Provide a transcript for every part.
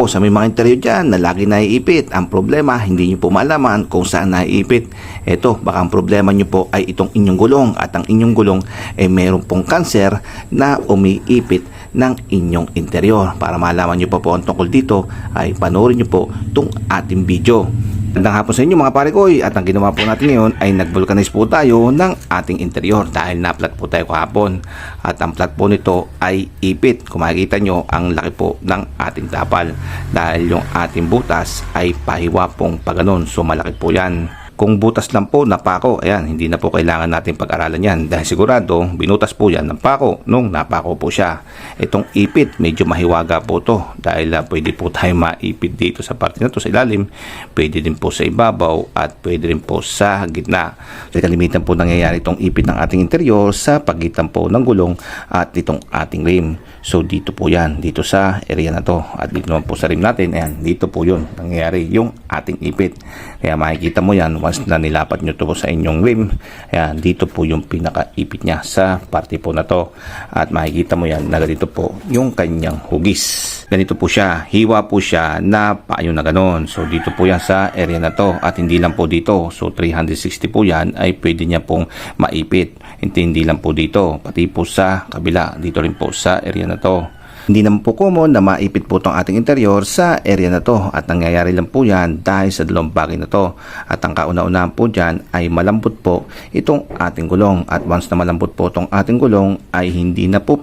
O sa may mga interior dyan na lagi naiipit, ang problema hindi nyo po malaman kung saan naiipit. Ito, baka ang problema nyo po ay itong inyong gulong at ang inyong gulong ay meron pong kanser na umiipit ng inyong interior. Para malaman nyo po po ang tungkol dito ay panoorin nyo po itong ating video. Magandang hapon sa inyo mga pare ko. At ang ginawa po natin ngayon ay nag-vulcanize po tayo ng ating interior dahil na-flat po tayo kahapon. At ang flat po nito ay ipit. Kung makikita nyo ang laki po ng ating tapal. Dahil yung ating butas ay pahiwa pong paganon. So malaki po yan kung butas lang po na pako, ayan, hindi na po kailangan natin pag-aralan yan dahil sigurado binutas po yan ng pako nung napako po siya. Itong ipit, medyo mahiwaga po to dahil uh, pwede po tayo maipit dito sa parte na to sa ilalim, pwede din po sa ibabaw at pwede rin po sa gitna. So kalimitan po nangyayari itong ipit ng ating interior sa pagitan po ng gulong at itong ating rim. So dito po yan, dito sa area na to at dito naman po sa rim natin, ayan, dito po yun nangyayari yung ating ipit. Kaya makikita mo yan once na nilapat nyo to po sa inyong rim. Ayan, dito po yung pinakaipit niya sa parte po na to. At makikita mo yan na ganito po yung kanyang hugis. Ganito po siya, hiwa po siya na payo na ganon. So dito po yan sa area na to at hindi lang po dito. So 360 po yan ay pwede niya pong maipit. Hindi, hindi lang po dito, pati po sa kabila, dito rin po sa area na to. Hindi naman po common na maipit po itong ating interior sa area na to at nangyayari lang po yan dahil sa dalawang bagay na to. At ang kauna-unahan po dyan ay malambot po itong ating gulong at once na malambot po itong ating gulong ay hindi na po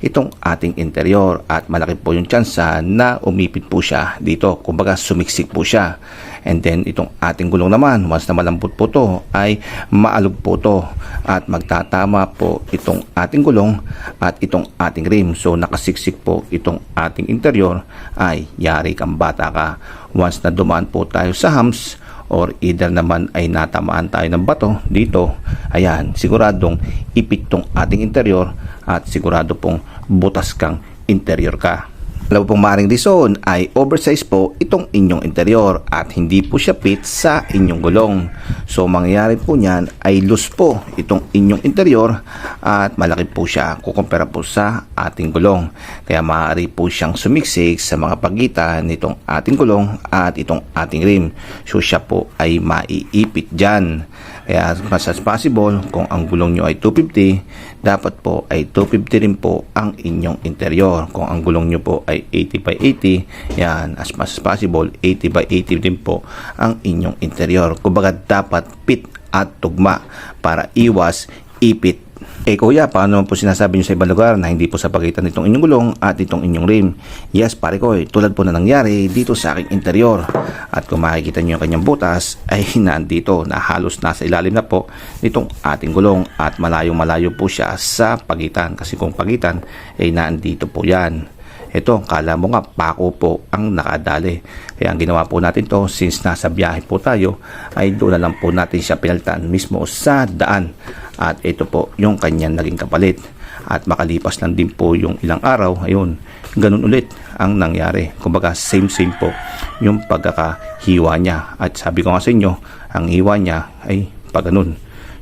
itong ating interior at malaki po yung tsansa na umipit po siya dito. Kumbaga sumiksik po siya. And then itong ating gulong naman, once na malambot po to ay maalog po to at magtatama po itong ating gulong at itong ating rim. So nakasiksik po itong ating interior ay yari kang bata ka. Once na dumaan po tayo sa hams or either naman ay natamaan tayo ng bato dito, ayan, siguradong ipit tong ating interior at sigurado pong butas kang interior ka. Alam pong maring reason ay oversize po itong inyong interior at hindi po siya fit sa inyong gulong. So mangyayari po niyan ay loose po itong inyong interior at malaki po siya kukumpara po sa ating gulong. Kaya maaari po siyang sumiksik sa mga pagitan nitong ating gulong at itong ating rim. So siya po ay maiipit dyan. Kaya mas as possible, kung ang gulong nyo ay 250, dapat po ay 250 rin po ang inyong interior. Kung ang gulong nyo po ay 80 by 80, yan, as much as possible, 80 by 80 din po ang inyong interior. Kumbaga dapat fit at tugma para iwas ipit eh kuya, paano po sinasabi nyo sa ibang lugar na hindi po sa pagitan nitong inyong gulong at itong inyong rim? Yes, pare ko, eh, tulad po na nangyari dito sa aking interior. At kung makikita nyo yung kanyang butas, ay nandito na halos nasa ilalim na po nitong ating gulong at malayong malayo po siya sa pagitan. Kasi kung pagitan, ay nandito po yan. Ito, kala mo nga pako po ang nakadali. Kaya ang ginawa po natin to since nasa biyahe po tayo ay doon na lang po natin siya pinalitan mismo sa daan. At ito po yung kanyang naging kapalit. At makalipas lang din po yung ilang araw, ayun, ganun ulit ang nangyari. Kumbaga same same po yung pagkakahiwa niya. At sabi ko nga sa inyo, ang hiwa niya ay pag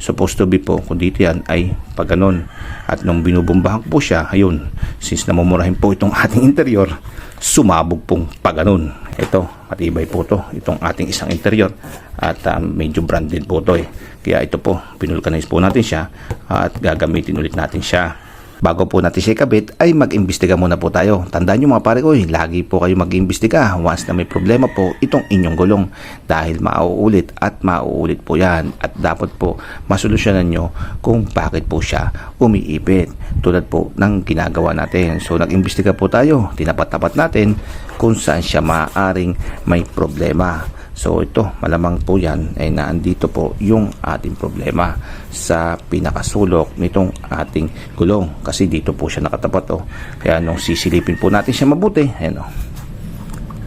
supposed to be po kung dito yan ay pag ganun. At nung binubumbahan po siya, ayun, since namumurahin po itong ating interior, sumabog pong pag ganun. Ito, matibay po to, itong ating isang interior at um, medyo branded po to eh. Kaya ito po, pinulcanize po natin siya at gagamitin ulit natin siya. Bago po natin siya ikabit ay mag-imbestiga muna po tayo. Tandaan nyo mga pare ko, eh, lagi po kayo mag-imbestiga once na may problema po itong inyong gulong dahil mauulit at mauulit po yan at dapat po masolusyonan nyo kung bakit po siya umiipit tulad po ng ginagawa natin. So nag-imbestiga po tayo, tinapat-tapat natin kung saan siya maaaring may problema. So ito, malamang po yan ay naandito po yung ating problema sa pinakasulok nitong ating gulong kasi dito po siya nakatapat oh. Kaya nung sisilipin po natin siya mabuti, ayan oh.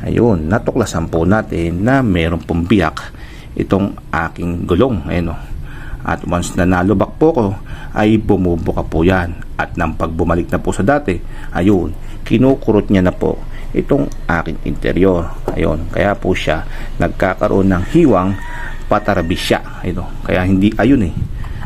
Ayun, natuklasan po natin na meron pong biyak itong aking gulong. Ayun oh. At once na nalubak po ko, ay bumubuka po yan. At nang pagbumalik na po sa dati, ayun, kinukurot niya na po itong aking interior. Ayun, kaya po siya nagkakaroon ng hiwang patarabis siya. Ayun, kaya hindi, ayun eh.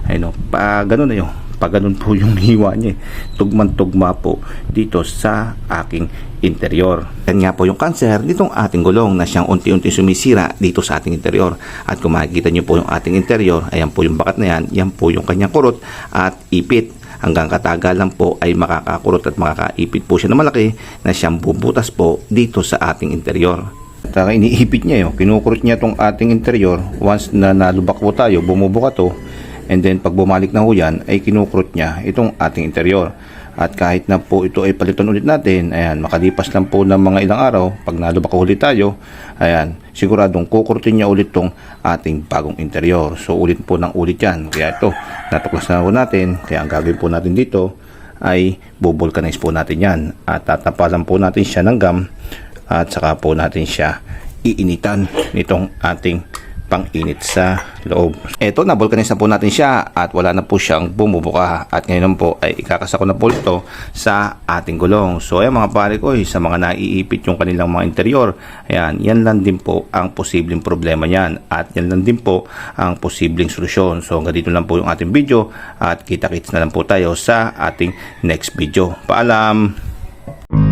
Ayun, pa, ganun na yun. Pag ganun po yung hiwa niya, eh. tugman-tugma po dito sa aking interior. Yan nga po yung cancer nitong ating gulong na siyang unti-unti sumisira dito sa ating interior. At kung makikita nyo po yung ating interior, ayan po yung bakat na yan, yan po yung kanyang kurot at ipit. Hanggang katagalan po ay makakakurot at makakaipit po siya na malaki na siyang bubutas po dito sa ating interior. Taka iniipit niya yun. Kinukurot niya tong ating interior. Once na nalubak po tayo, bumubuka to. And then pag bumalik na ho yan, ay kinukurot niya itong ating interior. At kahit na po ito ay palitan ulit natin, ayan, makalipas lang po ng mga ilang araw, pag nalubak ulit tayo, ayan, siguradong kukurutin niya ulit tong ating bagong interior. So ulit po ng ulit yan. Kaya ito, natuklas na po natin. Kaya ang gagawin po natin dito ay bubulkanize po natin yan. At tatapalan po natin siya ng gum at saka po natin siya iinitan nitong ating pang-init sa loob. Ito, nabulkanize na po natin siya at wala na po siyang bumubuka at ngayon po ay ikakasako na po ito sa ating gulong. So ayan mga pare ko, eh, sa mga naiipit yung kanilang mga interior, ayan, yan lang din po ang posibleng problema niyan at yan lang din po ang posibleng solusyon. So hanggang dito lang po yung ating video at kita-kits na lang po tayo sa ating next video. Paalam!